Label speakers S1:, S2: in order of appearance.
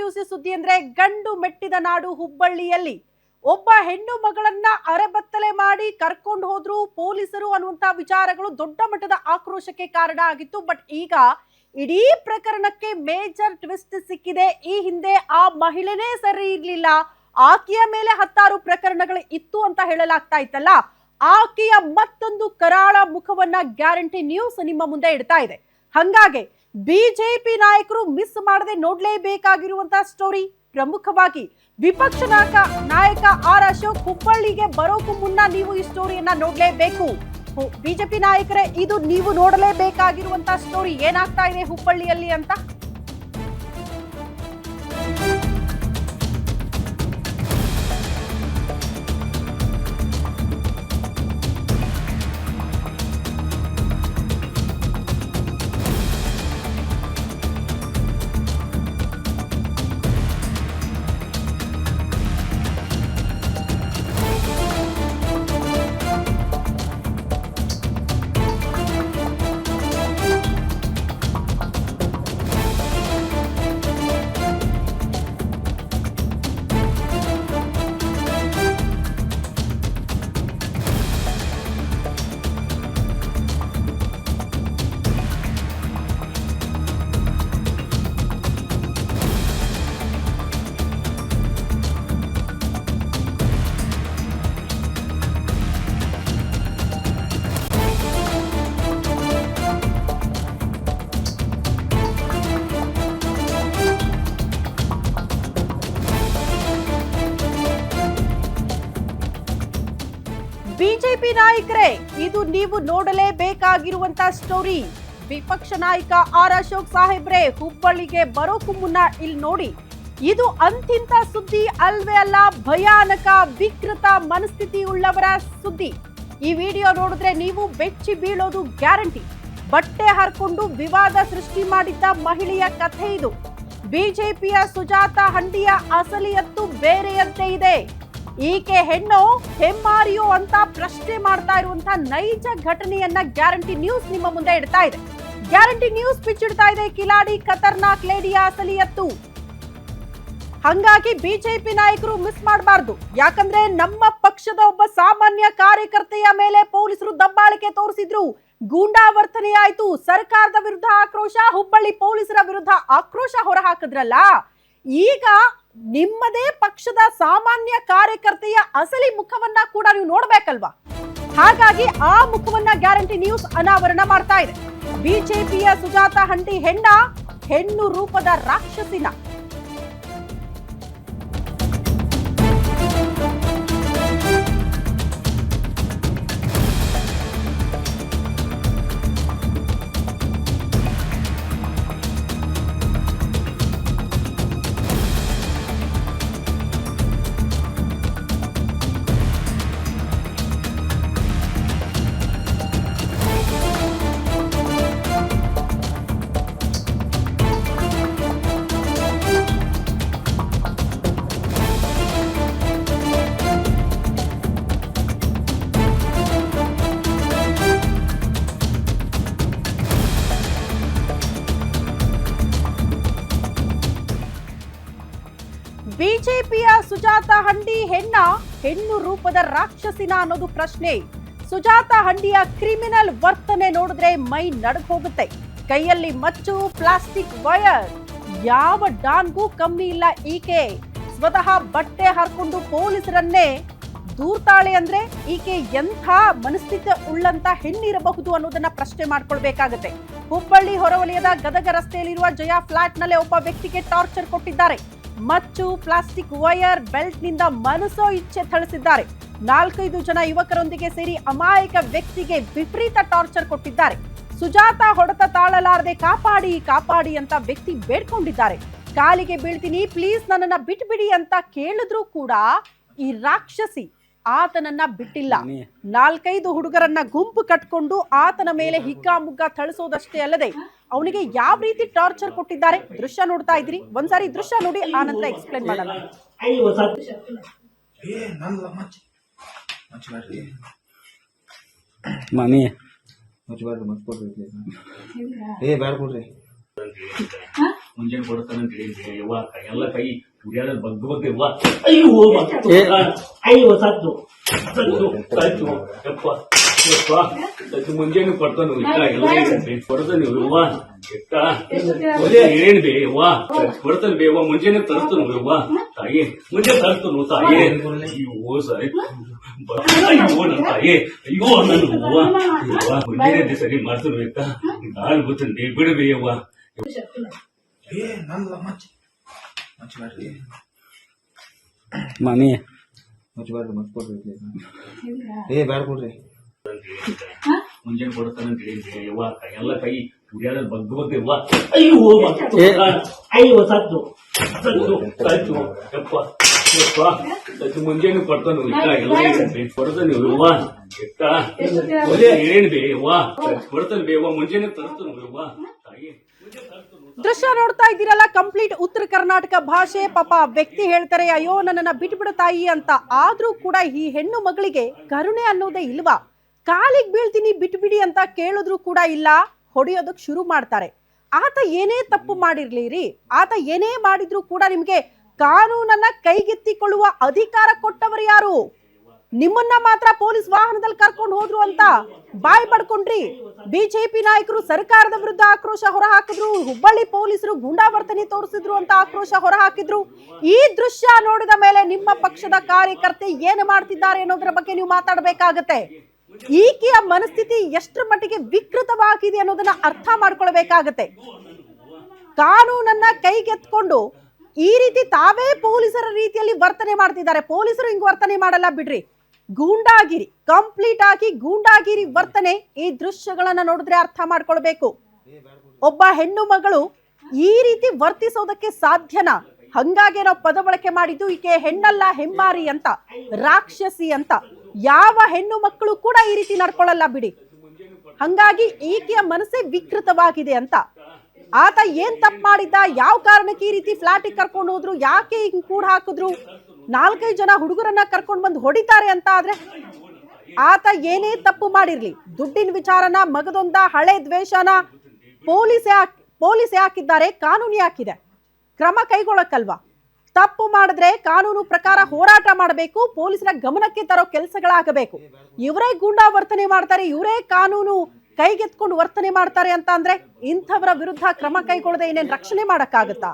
S1: Exclusive ಸುದ್ದಿ ಅಂದ್ರೆ ಗಂಡು ಮೆಟ್ಟಿದ ನಾಡು ಹುಬ್ಬಳ್ಳಿಯಲ್ಲಿ ಒಬ್ಬ ಹೆಣ್ಣು ಮಗಳನ್ನ ಅರೆಬತ್ತಲೆ ಮಾಡಿ ಕರ್ಕೊಂಡು ಹೋದ್ರು ಪೊಲೀಸರು ಅನ್ನುವಂತ ವಿಚಾರಗಳು ದೊಡ್ಡ ಮಟ್ಟದ ಆಕ್ರೋಶಕ್ಕೆ ಕಾರಣ ಆಗಿತ್ತು. ಬಟ್ ಈಗ ಇಡೀ ಪ್ರಕರಣಕ್ಕೆ ಮೇಜರ್ ಟ್ವಿಸ್ಟ್ ಸಿಕ್ಕಿದೆ. ಈ ಹಿಂದೆ ಆ ಮಹಿಳೆನೇ ಸರಿ ಇರ್ಲಿಲ್ಲ. ಆಕೆಯ ಮೇಲೆ ಹತ್ತಾರು ಪ್ರಕರಣಗಳು ಇತ್ತು ಅಂತ ಹೇಳಲಾಗ್ತಾ ಇತ್ತಲ್ಲ? ಆಕೆಯ ಮತ್ತೊಂದು ಕರಾಳ ಮುಖವನ್ನ ಗ್ಯಾರಂಟಿ ನ್ಯೂಸ್ ನಿಮ್ಮ ಮುಂದೆ ಇಡ್ತಾ ಇದೆ. ಹಂಗಾಗಿ ಬಿಜೆಪಿ ನಾಯಕರು ಮಿಸ್ ಮಾಡದೆ ನೋಡ್ಲೇಬೇಕಾಗಿರುವಂತಹ ಸ್ಟೋರಿ ಪ್ರಮುಖವಾಗಿ ವಿಪಕ್ಷ ನಾಯಕ ನಾಯಕ ಆರ್ ಅಶೋಕ್ ಹುಬ್ಬಳ್ಳಿಗೆ ಬರೋಕು ಮುನ್ನ ನೀವು ಈ ಸ್ಟೋರಿಯನ್ನ ನೋಡ್ಲೇಬೇಕು. ಬಿಜೆಪಿ ನಾಯಕರೇ, ಇದು ನೀವು ನೋಡಲೇಬೇಕಾಗಿರುವಂತಹ ಸ್ಟೋರಿ ಏನಾಗ್ತಾ ಇದೆ ಹುಬ್ಬಳ್ಳಿಯಲ್ಲಿ ಅಂತ? ಬಿಜೆಪಿ ನಾಯಕರೇ, ಇದು ನೀವು ನೋಡಲೇಬೇಕಾಗಿರುವಂತ ಸ್ಟೋರಿ ವಿಪಕ್ಷ ನಾಯಕ ಆರ್ ಅಶೋಕ್ ಸಾಹೇಬ್ರೆ ಹುಬ್ಬಳ್ಳಿಗೆ ಬರೋಕು ಮುನ್ನ ಇಲ್ಲಿ ನೋಡಿ, ಇದು ಅಂತಿಂತ ಸುದ್ದಿ ಅಲ್ವೇ ಅಲ್ಲ, ಭಯಾನಕ, ವಿಕೃತ ಮನಸ್ಥಿತಿ ಉಳ್ಳವರ ಸುದ್ದಿ. ಈ ವಿಡಿಯೋ ನೋಡಿದ್ರೆ ನೀವು ಬೆಚ್ಚಿ ಬೀಳೋದು ಗ್ಯಾರಂಟಿ. ಬಟ್ಟೆ ಹರ್ಕೊಂಡು ವಿವಾದ ಸೃಷ್ಟಿ ಮಾಡಿದ್ದ ಮಹಿಳೆಯ ಕಥೆ ಇದು. ಬಿಜೆಪಿಯ ಸುಜಾತ ಹಂಡಿಯ ಅಸಲಿಯತ್ತು ಬೇರೆಯಂತೆ ಇದೆ. ಈಕೆ ಹೆಣ್ಣು, ಹೆಮ್ಮಾರಿಯೋ ಅಂತ ಪ್ರಶ್ನೆ ಮಾಡ್ತಾ ಇರುವಂತಹ ನೈಜ ಘಟನೆಯನ್ನ ಗ್ಯಾರಂಟಿ ನ್ಯೂಸ್ ನಿಮ್ಮ ಮುಂದೆ ಇಡ್ತಾ ಇದೆ. ಗ್ಯಾರಂಟಿ ನ್ಯೂಸ್ ಬಿಚ್ಚಿಡ್ತಾ ಇದೆ ಕಿಲಾಡಿ, ಖತರ್ನಾಕ್ ಲೇಡಿಯ ಅಸಲಿಯತ್ತು ಹಂಗಾಗಿ ಬಿಜೆಪಿ ನಾಯಕರು ಮಿಸ್ ಮಾಡಬಾರ್ದು. ಯಾಕಂದ್ರೆ ನಮ್ಮ ಪಕ್ಷದ ಒಬ್ಬ ಸಾಮಾನ್ಯ ಕಾರ್ಯಕರ್ತೆಯ ಮೇಲೆ ಪೊಲೀಸರು ದಬ್ಬಾಳಿಕೆ ತೋರಿಸಿದ್ರು. ಗೂಂಡಾವರ್ತನೆ ಆಯ್ತು. ಸರ್ಕಾರದ ವಿರುದ್ಧ ಆಕ್ರೋಶ, ಹುಬ್ಬಳ್ಳಿ ಪೊಲೀಸರ ವಿರುದ್ಧ ಆಕ್ರೋಶ ಹೊರಹಾಕಿದ್ರಲ್ಲ. ಈಗ ನಿಮ್ಮದೇ ಪಕ್ಷದ ಸಾಮಾನ್ಯ ಕಾರ್ಯಕರ್ತೆಯ ಅಸಲಿ ಮುಖವನ್ನ ಕೂಡ ನೀವು ನೋಡ್ಬೇಕಲ್ವಾ? ಹಾಗಾಗಿ ಆ ಮುಖವನ್ನ ಗ್ಯಾರಂಟಿ ನ್ಯೂಸ್ ಅನಾವರಣ ಮಾಡ್ತಾ ಇದೆ. ಬಿಜೆಪಿಯ ಸುಜಾತ ಹಂಡಿ ಹೆಣ್ಣ, ಹೆಣ್ಣು ರೂಪದ ರಾಕ್ಷಸಿನ. ಬಿಜೆಪಿಯ ಸುಜಾತ ಹಂಡಿ ಹೆಣ್ಣ, ಹೆಣ್ಣು ರೂಪದ ರಾಕ್ಷಸಿನ ಅನ್ನೋದು ಪ್ರಶ್ನೆ. ಸುಜಾತ ಹಂಡಿಯ ಕ್ರಿಮಿನಲ್ ವರ್ತನೆ ನೋಡಿದ್ರೆ ಮೈ ನಡಗ್ ಹೋಗುತ್ತೆ ಕೈಯಲ್ಲಿ ಮಚ್ಚು, ಪ್ಲಾಸ್ಟಿಕ್ ವಯರ್ ಯಾವ ಡಾನ್ಗೂ ಕಮ್ಮಿ ಇಲ್ಲ ಈಕೆ. ಸ್ವತಃ ಬಟ್ಟೆ ಹರ್ಕೊಂಡು ಪೊಲೀಸರನ್ನೇ. ದೂರ್ತಾಳೆ ಅಂದ್ರೆ ಈಕೆ ಎಂಥ ಮನಸ್ಥಿತಿ ಉಳ್ಳಂತ ಹೆಣ್ಣಿರಬಹುದು ಅನ್ನೋದನ್ನ ಪ್ರಶ್ನೆ ಮಾಡ್ಕೊಳ್ಬೇಕಾಗತ್ತೆ. ಹುಬ್ಬಳ್ಳಿ ಹೊರವಲಯದ ಗದಗ ರಸ್ತೆಯಲ್ಲಿರುವ ಜಯಾ ಫ್ಲಾಟ್ನಲ್ಲೇ ಒಬ್ಬ ವ್ಯಕ್ತಿಗೆ ಟಾರ್ಚರ್ ಕೊಟ್ಟಿದ್ದಾರೆ. ಮಚ್ಚು, ಪ್ಲಾಸ್ಟಿಕ್ ವಯರ್ ಬೆಲ್ಟ್ನಿಂದ ಮನಸೋ ಇಚ್ಛೆ ಥಳಿಸಿದ್ದಾರೆ. ನಾಲ್ಕೈದು ಜನ ಯುವಕರೊಂದಿಗೆ ಸೇರಿ ಅಮಾಯಕ ವ್ಯಕ್ತಿಗೆ ವಿಪರೀತ ಟಾರ್ಚರ್ ಕೊಟ್ಟಿದ್ದಾರೆ. ಸುಜಾತ ಹೊಡೆತ ತಾಳಲಾರದೆ ಕಾಪಾಡಿ ಕಾಪಾಡಿ ಅಂತ ವ್ಯಕ್ತಿ ಬೇಡ್ಕೊಂಡಿದ್ದಾರೆ. ಕಾಲಿಗೆ ಬೀಳ್ತೀನಿ, ಪ್ಲೀಸ್ ನನ್ನನ್ನ ಬಿಟ್ಬಿಡಿ ಅಂತ ಕೇಳಿದ್ರು ಕೂಡ ಈ ರಾಕ್ಷಸಿ ಆತನನ್ನ ಬಿಟ್ಟಿಲ್ಲ. ನಾಲ್ಕೈದು ಹುಡುಗರನ್ನ ಗುಂಪು ಕಟ್ಕೊಂಡು ಆತನ ಮೇಲೆ ಹಿಕ್ಕಾಮುಗ್ಗ ಥಳಿಸೋದಷ್ಟೇ ಅಲ್ಲದೆ ಅವನಿಗೆ ಯಾವ ರೀತಿ ಟಾರ್ಚರ್ ಕೊಟ್ಟಿದ್ದಾರೆ ದೃಶ್ಯ ನೋಡ್ತಾ ಇದ್ರಿ. ಒಂದ್ಸಾರಿ ದೃಶ್ಯ ನೋಡಿ ಆನಂತರ ಎಕ್ಸ್ಪ್ಲೇನ್ ಮಾಡಲ್ಲ
S2: ಏ ನಲ್ಲ ಮಚ್ಚ ಮಚ್ಚ ಬ್ಯಾಡ್ರಿ
S3: ಮಾಮಿ
S2: ಮಚ್ಚ ಬ್ಯಾಡ್ರಿ ಮಚ್ಚ ಕೊಡ್ರಿ ಏ ಬ್ಯಾಡ ಕೊಡ್ರಿ.
S3: ಮುಂಜಾನೆ ಕೊಡ್ತಾನೆ ಯವ್ವ ಎಲ್ಲ ಕೈ ಬಗ್ಗು ಬಗ್ಗ ಅಯ್ಯೋ ಮತ್ತು ಅಯ್ಯೋ ಯಪ್ಪ. ಯಪ್ಪ. ಮುಂಜಾನೆ ಕೊಡ್ತಾನು ಎಲ್ಲ ಕೊಡ್ತಾನೆ ಯವ್ವ. ಇಕ್ಕ ಒಲೆ ಏನ್ ಬೇವಾ ಯವ್ವ. ಕೊಡ್ತಾನೆ ಬೇ ಯವ್ವ. ಮುಂಜಾನೆ ತರ್ತಾನು ಯವ್ವ. ತಾಯಿ. ಮುಂಜಾನೆ ತರ್ತಾನು ತಾಯಿ. ಅಯ್ಯೋ ಸರಿ ಅಯ್ಯೋ ನನ್ನ ತಾಯಿ. ಅಯ್ಯೋ ನನ್ನ ಹೂವ ಯವ್ವ ಮುಂಜಾನೆ ಸರಿ ಮಾಡ್ತಾನು ಬೇಕಾ ಗೊತ್ತಂడి ಬಿಡ
S2: ಏ ನನ್ನ ಮಚ್ಚ ಮಚ್ಚ ಮಾಡ್ರಿ
S4: ಮಮ್ಮಿ
S2: ಮಚ್ಚ ಮಾಡ್ರಿ ಮಚ್ಚ ಏ ಬ್ಯಾಡ ಕೊಡ್ರಿ.
S3: ಮುಂಜಾನೆ ಕೊಡ್ತಾನಂತ ಯವ್ವ ಎಲ್ಲ ಕೈ ಕುಡಿಯೋದ ಬಗ್ಗು ಬಗ್ಗ ಯವ್ವ. ಅಯ್ಯೋ ಮತ್ತು ಅಯ್ಯೋ ಸತ್ತು. ಸತ್ತು. ಸತ್ತು. ಯಪ್ಪ. ಮುಂಜಾನೆ ಕೊಡ್ತಾನು ಕೊಡ್ತಾನೆ ಯವ್ವ. ಏನ್ ಬೇ ಯವ್ವ. ಕೊಡ್ತಾನೆ ಬೇ ಯವ್ವ. ಮುಂಜಾನೆ ತರ್ತಾನು ಯವ್ವ. ತಾಯಿ.
S1: ದೃಶ್ಯ ನೋಡ್ತಾ ಇದ್ದೀರಲ್ಲ, ಕಂಪ್ಲೀಟ್ ಉತ್ತರ ಕರ್ನಾಟಕ ಭಾಷೆ, ಪಾಪ ವ್ಯಕ್ತಿ ಹೇಳ್ತಾರೆ, ಅಯ್ಯೋ, ನನ್ನನ್ನ ಬಿಟ್ಬಿಡ ತಾಯಿ ಅಂತ. ಆದ್ರೂ ಕೂಡ ಈ ಹೆಣ್ಣು ಮಗಳಿಗೆ ಕರುಣೆ ಅನ್ನೋದೇ ಇಲ್ವಾ? ಕಾಲಿಗೆ ಬೀಳ್ತೀನಿ, ಬಿಟ್ಬಿಡಿ ಅಂತ ಕೇಳಿದ್ರು ಕೂಡ ಇಲ್ಲ, ಹೊಡೆಯೋದಕ್ ಶುರು ಮಾಡ್ತಾರೆ. ಆತ ಏನೇ ತಪ್ಪು ಮಾಡಿರ್ಲಿ ರೀ ಆತ ಏನೇ ಮಾಡಿದ್ರು ಕೂಡ ನಿಮ್ಗೆ ಕಾನೂನನ್ನ ಕೈಗೆತ್ತಿಕೊಳ್ಳುವ ಅಧಿಕಾರ ಕೊಟ್ಟವರು ಯಾರು? ನಿಮ್ಮನ್ನ ಮಾತ್ರ ಪೊಲೀಸ್ ವಾಹನದಲ್ಲಿ ಕರ್ಕೊಂಡು ಹೋದ್ರು ಅಂತ ಬಾಯಿ ಪಡ್ಕೊಂಡ್ರಿ. ಬಿಜೆಪಿ ನಾಯಕರು ಸರ್ಕಾರದ ವಿರುದ್ಧ ಆಕ್ರೋಶ ಹೊರಹಾಕಿದ್ರು. ಹುಬ್ಬಳ್ಳಿ ಪೊಲೀಸರು ಗೂಂಡಾವರ್ತನೆ ತೋರಿಸಿದ್ರು ಅಂತ ಆಕ್ರೋಶ ಹೊರಹಾಕಿದ್ರು. ಈ ದೃಶ್ಯ ನೋಡಿದ ಮೇಲೆ ನಿಮ್ಮ ಪಕ್ಷದ ಕಾರ್ಯಕರ್ತೆ ಏನು ಮಾಡ್ತಿದ್ದಾರೆ ಅನ್ನೋದ್ರ ಬಗ್ಗೆ ನೀವು ಮಾತಾಡಬೇಕಾಗತ್ತೆ. ಈಕೆಯ ಮನಸ್ಥಿತಿ ಎಷ್ಟರ ಮಟ್ಟಿಗೆ ವಿಕೃತವಾಗಿದೆ ಅನ್ನೋದನ್ನ ಅರ್ಥ ಮಾಡ್ಕೊಳ್ಬೇಕಾಗತ್ತೆ. ಕಾನೂನನ್ನ ಕೈಗೆತ್ಕೊಂಡು ಈ ರೀತಿ ತಾವೇ ಪೊಲೀಸರ ರೀತಿಯಲ್ಲಿ ವರ್ತನೆ ಮಾಡ್ತಿದ್ದಾರೆ. ಪೊಲೀಸರು ಹಿಂಗ್ ವರ್ತನೆ ಮಾಡಲ್ಲ ಬಿಡ್ರಿ. ಗೂಂಡಾಗಿರಿ ಕಂಪ್ಲೀಟ್ ಆಗಿ ಗೂಂಡಾಗಿರಿ ವರ್ತನೆ ಈ ದೃಶ್ಯಗಳನ್ನ ನೋಡಿದ್ರೆ ಅರ್ಥ ಮಾಡ್ಕೊಳ್ಬೇಕು. ಒಬ್ಬ ಹೆಣ್ಣು ಮಗಳು ಈ ರೀತಿ ವರ್ತಿಸೋದಕ್ಕೆ ಸಾಧ್ಯನಾ? ಹಂಗಾಗಿ ನಾವು ಪದ ಬಳಕೆ ಮಾಡಿದ್ದು ಈಕೆ ಹೆಣ್ಣಲ್ಲ, ಹೆಮ್ಮಾರಿ ಅಂತ, ರಾಕ್ಷಸಿ ಅಂತ. ಯಾವ ಹೆಣ್ಣು ಮಕ್ಕಳು ಕೂಡ ಈ ರೀತಿ ನಡ್ಕೊಳ್ಳಲ್ಲ ಬಿಡಿ. ಹಂಗಾಗಿ ಈಕೆಯ ಮನಸ್ಸೇ ವಿಕೃತವಾಗಿದೆ ಅಂತ. ಆತ ಏನ್ ತಪ್ಪು ಮಾಡಿದ್ದ? ಯಾವ ಕಾರಣಕ್ಕೆ ಈ ರೀತಿ ಫ್ಲಾಟಿಗೆ ಕರ್ಕೊಂಡು ಹೋದ್ರು? ಯಾಕೆ ಹಿಂಗ್ ಕೂಡ ಹಾಕಿದ್ರು? ನಾಲ್ಕೈದು ಜನ ಹುಡುಗರನ್ನ ಕರ್ಕೊಂಡು ಬಂದು ಹೊಡಿತಾರೆ ಅಂತ ಆದ್ರೆ ಆತ ಏನೇ ತಪ್ಪು ಮಾಡಿರ್ಲಿ. ದುಡ್ಡಿನ ವಿಚಾರನ, ಮಗದೊಂದ ಹಳೆ ದ್ವೇಷನ ಪೊಲೀಸ್ ಯಾಕೆ ಪೊಲೀಸ್ ಯಾಕಿದ್ದಾರೆ ಕಾನೂನು ಯಾಕಿದೆ ಕ್ರಮ ಕೈಗೊಳ್ಳಕ್ಕಲ್ವಾ? ತಪ್ಪು ಮಾಡಿದ್ರೆ ಕಾನೂನು ಪ್ರಕಾರ ಹೋರಾಟ ಮಾಡಬೇಕು, ಪೊಲೀಸರ ಗಮನಕ್ಕೆ ತರೋ ಕೆಲಸಗಳಾಗಬೇಕು. ಇವರೇ ಗೂಂಡಾ ವರ್ತನೆ ಮಾಡ್ತಾರೆ, ಇವರೇ ಕಾನೂನು ಕೈಗೆತ್ಕೊಂಡು ವರ್ತನೆ ಮಾಡ್ತಾರೆ ಅಂತ ಅಂದ್ರೆ ಇಂಥವರ ವಿರುದ್ಧ ಕ್ರಮ ಕೈಗೊಳ್ಳದೆ ಏನೇನು ರಕ್ಷಣೆ ಮಾಡಕ್ಕಾಗತ್ತಾ?